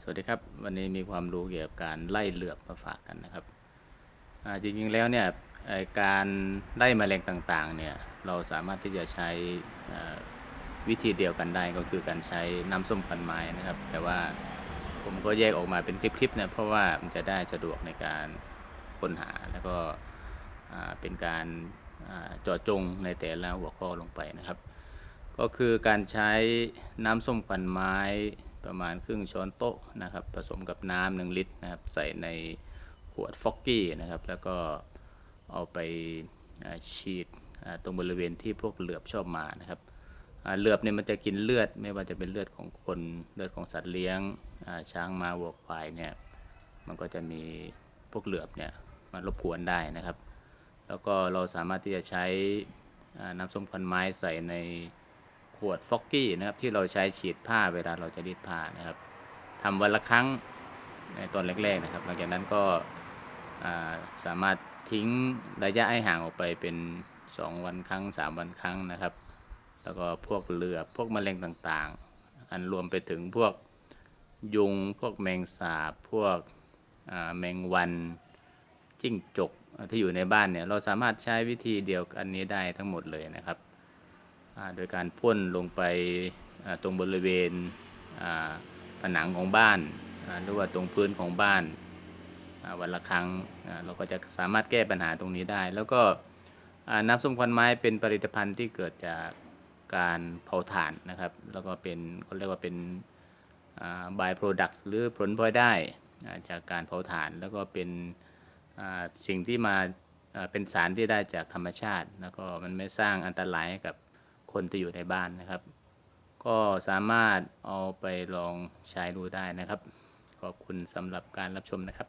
สวัสดีครับ วันนี้มีความรู้เกี่ยวกับการไล่เหลือบมาฝากกันนะครับจริงๆแล้วเนี่ยการไล่แมลงต่างๆเนี่ยเราสามารถที่จะใช้วิธีเดียวกันได้ก็คือการใช้น้ำส้มคันไม้นะครับ แต่ว่าผมก็แยกออกมาเป็นคลิปๆเนี่ยเพราะว่ามันจะได้สะดวกในการค้นหาแล้วก็เป็นการอ่าเจาะจงในแต่ละหัวข้อลงไปนะครับ ก็คือการใช้น้ำส้มควันไม้ ประมาณครึ่งช้อนโต๊ะนะครับ ผสมกับน้ำหนึ่งลิตรนะครับ ใส่ในขวดฟอกกี้นะครับ แล้วก็เอาไปฉีดตรงบริเวณที่พวกเหลือบชอบมานะครับเหลือบเนี่ยมันจะกินเลือดไม่ว่าจะเป็นเลือดของคนเลือดของสัตว์เลี้ยงช้างมาวัวควายเนี่ยมันก็จะมีพวกเหลือบเนี่ยมารบกวนได้นะครับ แล้วก็เราสามารถที่จะใช้น้ำส้มคันไม้ใส่ใน ขวดฟอกกี้นะครับที่เราใช้ฉีดผ้าเวลาเราจะรีดผ้านะครับทำวันละครั้งในตอนแรกๆนะครับ หลังจากนั้นก็สามารถทิ้งระยะให้ห่างออกไปเป็น 2 วันครั้ง 3 วันครั้งนะครับ แล้วก็พวกเหลือบพวกแมลงต่างๆ อันรวมไปถึงพวกยุง พวกแมงสาบ พวกแมงวัน จิ้งจกที่อยู่ในบ้านเนี่ย เราสามารถใช้วิธีเดียวกันนี้ได้ทั้งหมดเลยนะครับ โดยการพ่นลงไปตรงบริเวณผนังของบ้านหรือว่าตรงพื้นของบ้านวันละครั้งเราก็จะสามารถแก้ปัญหาตรงนี้ได้ แล้วก็น้ำส้มควันไม้เป็นผลิตภัณฑ์ที่เกิดจากการเผาถ่านนะครับ แล้วก็เป็นเขาเรียกว่าเป็นบายโปรดักต์หรือผลพลอยได้จากการเผาถ่าน แล้วก็เป็นสิ่งที่มาเป็นสารที่ได้จากธรรมชาติ แล้วก็มันไม่สร้างอันตรายให้กับ คนที่อยู่ในบ้านนะครับ ก็สามารถเอาไปลองใช้ดูได้นะครับ ขอบคุณสำหรับการรับชมนะครับ